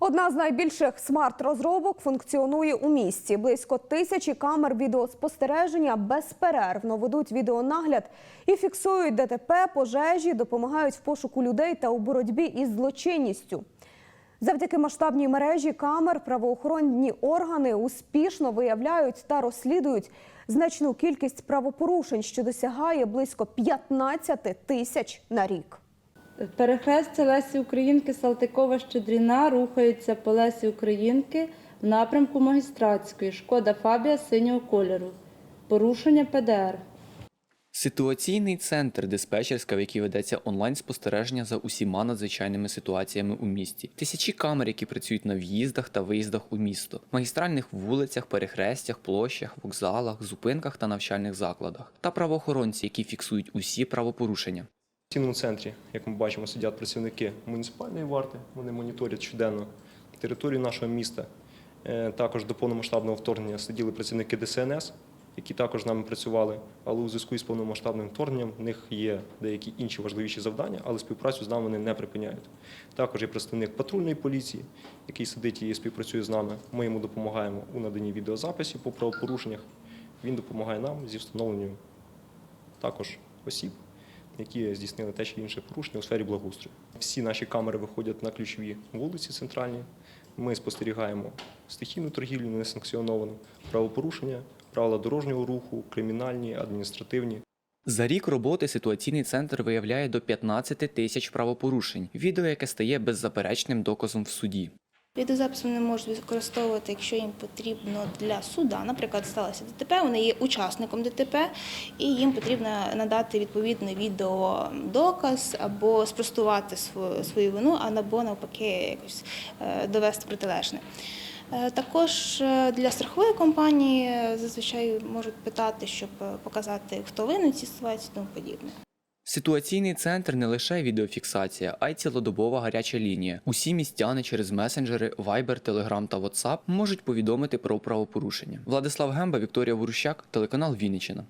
Одна з найбільших смарт-розробок функціонує у місті. Близько тисячі камер відеоспостереження безперервно ведуть відеонагляд і фіксують ДТП, пожежі, допомагають в пошуку людей та у боротьбі із злочинністю. Завдяки масштабній мережі камер правоохоронні органи успішно виявляють та розслідують значну кількість правопорушень, що досягає близько 15 тисяч на рік. Перехрестя Лесі Українки Салтикова Щедріна рухається по Лесі Українки в напрямку магістратської. Шкода Фабія синього кольору. Порушення ПДР. Ситуаційний центр диспетчерська, в якій ведеться онлайн-спостереження за усіма надзвичайними ситуаціями у місті. Тисячі камер, які працюють на в'їздах та виїздах у місто, магістральних вулицях, перехрестях, площах, вокзалах, зупинках та навчальних закладах, та правоохоронці, які фіксують усі правопорушення. В цінному центрі, як ми бачимо, сидять працівники муніципальної варти. Вони моніторять щоденно територію нашого міста. Е, Також до повномасштабного вторгнення сиділи працівники ДСНС, які також з нами працювали. Але у зв'язку із повномасштабним вторгненням в них є деякі інші важливіші завдання, але співпрацю з нами вони не припиняють. Також є представник патрульної поліції, який сидить і співпрацює з нами. Ми йому допомагаємо у наданні відеозаписів по правопорушеннях. Він допомагає нам зі встановленням також осіб, які здійснили те чи інше порушення у сфері благоустрою. Всі наші камери виходять на ключові вулиці центральні. Ми спостерігаємо стихійну торгівлю несанкціоновану, правопорушення, правила дорожнього руху, кримінальні, адміністративні. За рік роботи ситуаційний центр виявляє до 15 тисяч правопорушень, відео, яке стає беззаперечним доказом в суді. Відеозапис вони можуть використовувати, якщо їм потрібно для суда. Наприклад, сталося ДТП, вони є учасником ДТП, і їм потрібно надати відповідний відеодоказ або спростувати свою, вину, або навпаки якось е, довести протилежне. Е, Також е, для страхової компанії зазвичай можуть питати, щоб показати, хто винен цій ситуації тому подібне. Ситуаційний центр не лише відеофіксація, а й цілодобова гаряча лінія. Усі містяни через месенджери, Viber, Telegram та WhatsApp можуть повідомити про правопорушення. Владислав Гемба, Вікторія Ворущак, телеканал Вінниччина.